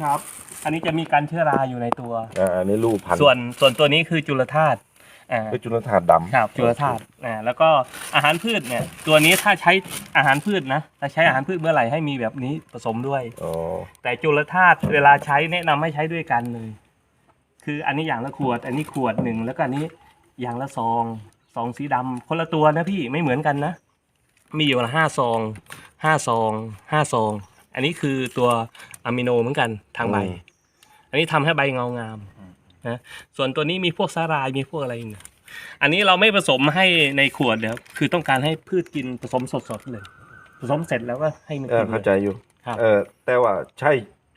ครับ อันนี้จะมีการเชื้อราอยู่ในตัว อ่าอันนี้ลูกพันธุ์ส่วนส่วนตัวนี้คือจุลธาตุอ่าเป็นจุลธาตุดำครับจุลธาตุอ่าแล้วก็อาหารพืชเนี่ย ตัวนี้ถ้าใช้อาหารพืชนะถ้าใช้อาหารพืชเมื่อไหร่ให้มีแบบนี้ผสมด้วย อ๋อแต่จุลธาตุเวลาใช้แนะนำให้ใช้ด้วยกันเลย คืออันนี้อย่างละขวด อันนี้ขวดหนึ่งแล้วก็อันนี้อย่างละซองซองสีดำคนละตัวนะพี่ไม่เหมือนกันนะ มีอยู่ละห้าซองห้าซองห้าซอง อันนี้คือตัวอะมิโนเหมือนกันทางใบอันนี้ทำให้ใบเงางามนะส่วนตัวนี้มีพวกสาหรายมีพวกอะไรอีกเนี่ยอันนี้เราไม่ผสมให้ในขวดเดี๋ยวคือต้องการให้พืชกินผสมสดๆเลย ผสมเสร็จแล้วก็ให้มันเออกินเข้าเลใจยอยู่ ครับ เออแต่ว่าใช่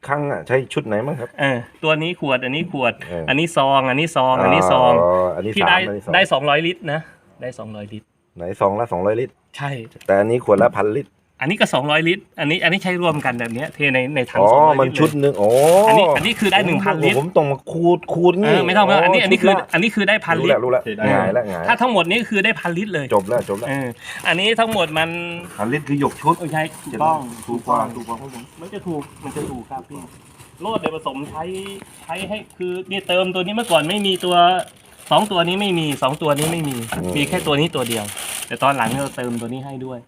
ครั้งอะใช่ชุดไหนมั้งครับ เออตัวนี้ขวดอันนี้ขวด เอออั อันนี้ซอง อันนี้ซอง อันนี้ซองอันนี้ที่สามได้อันนี้สองได้สองร้อยลิตรนะได้สองร้อยลิตร ไหนสองละสองร้อยลิตร ใช่ แต่อันนี้ขวดละพันลิตร อันนี้ก็สองร้อยลิตร อันนี้อันนี้ใช้รวมกันแบบเนี้ยเทในในถังอ๋อสองร้อยมันลิตรชุดเลยหนึ่งโอ้อันนี้อันนี้คือได้1,000ลิตรผมต้องมาคูดคูดเอนี่อไม่ต้องไม่ต้องอันนี้อันนี้คือชุดละอันนี้คือได้พันรู้ลิตแล้วรรู้แล้วเออหงายแล้วหงายถ้าทั้งหมดนี้คือได้พันลิตรเลยจบแล้วจบแล้วเอออันนี้ทั้งหมดมันพันลิตรคือหยกชุดเออใช่ถูกต้องถูกกว่าถูกกว่ามันจะถูกมันจะถูกครับพี่โลดเดี๋ยวผสมใช้ใช้ให้คือนี่เติมตัวนี้เมื่อก่อนไม่มีตัวสองตัวนี้ไม่มีสองตัวนี้ไม่มีมีแค่ตัวนี้ตัวเดียว แต่ตอนหลังเราเติมตัวนี้ให้ด้วย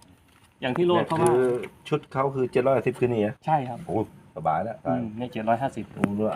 อย่างที่โลดเนี่ยเขาคืว่าอชุดเขาคือเจ็ดร้อยสิบคือนี่อะใช่ครับโอ้สบายแล้วอืมในเจ็ดร้อยห้าสิบดูด้วย